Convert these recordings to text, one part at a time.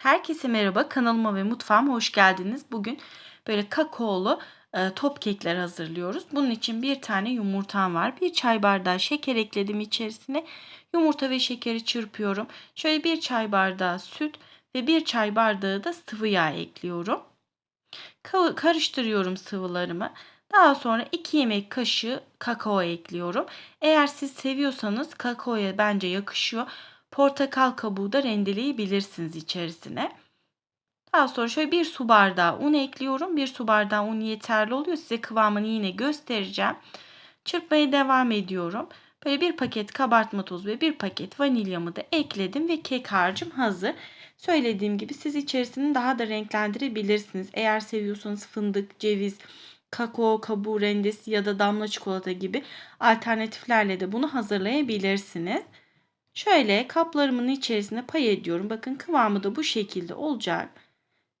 Herkese merhaba. Kanalıma ve mutfağıma hoş geldiniz. Bugün böyle kakaolu e, top kekler hazırlıyoruz. Bunun için bir tane yumurtam var. Bir çay bardağı şeker ekledim içerisine. Yumurta ve şekeri çırpıyorum. Şöyle bir çay bardağı süt ve bir çay bardağı da sıvı yağ ekliyorum. Ka- karıştırıyorum sıvılarımı. Daha sonra 2 yemek kaşığı kakao ekliyorum. Eğer siz seviyorsanız kakaoya bence yakışıyor. Portakal kabuğu da rendeleyebilirsiniz içerisine. Daha sonra şöyle bir su bardağı un ekliyorum. Bir su bardağı un yeterli oluyor. Size kıvamını yine göstereceğim. Çırpmaya devam ediyorum. Böyle bir paket kabartma tozu ve bir paket vanilyamı da ekledim ve kek harcım hazır. Söylediğim gibi siz içerisini daha da renklendirebilirsiniz. Eğer seviyorsanız fındık, ceviz, kakao kabuğu rendesi ya da damla çikolata gibi alternatiflerle de bunu hazırlayabilirsiniz. Şöyle kaplarımın içerisine pay ediyorum. Bakın kıvamı da bu şekilde olacak.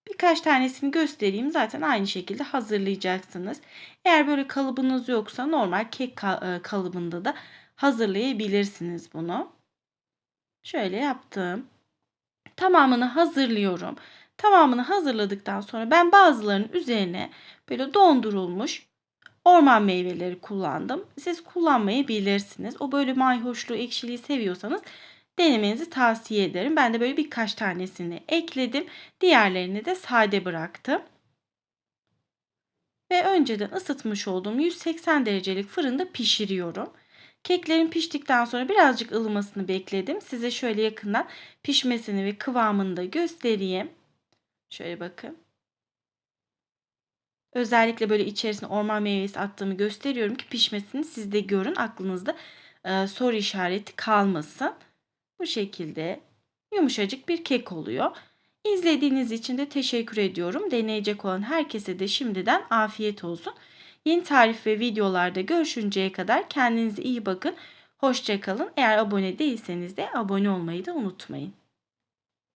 Birkaç tanesini göstereyim. Zaten aynı şekilde hazırlayacaksınız. Eğer böyle kalıbınız yoksa normal kek e, kalıbında da hazırlayabilirsiniz bunu. Şöyle yaptım. Tamamını hazırlıyorum. Tamamını hazırladıktan sonra ben bazılarının üzerine böyle dondurulmuş orman meyveleri kullandım. Siz kullanmayabilirsiniz. O böyle mayhoşluğu, ekşiliği seviyorsanız denemenizi tavsiye ederim. Ben de böyle birkaç tanesini ekledim. Diğerlerini de sade bıraktım. Ve önceden ısıtmış olduğum 180 derecelik fırında pişiriyorum. Keklerin piştikten sonra birazcık ılımasını bekledim. Size şöyle yakından pişmesini ve kıvamını da göstereyim. Şöyle bakın. Özellikle böyle içerisine orman meyvesi attığımı gösteriyorum ki pişmesini siz de görün. Aklınızda e, soru işareti kalmasın. Bu şekilde yumuşacık bir kek oluyor. İzlediğiniz için de teşekkür ediyorum. Deneyecek olan herkese de şimdiden afiyet olsun. Yeni tarif ve videolarda görüşünceye kadar kendinize iyi bakın. Hoşçakalın. Eğer abone değilseniz de abone olmayı da unutmayın.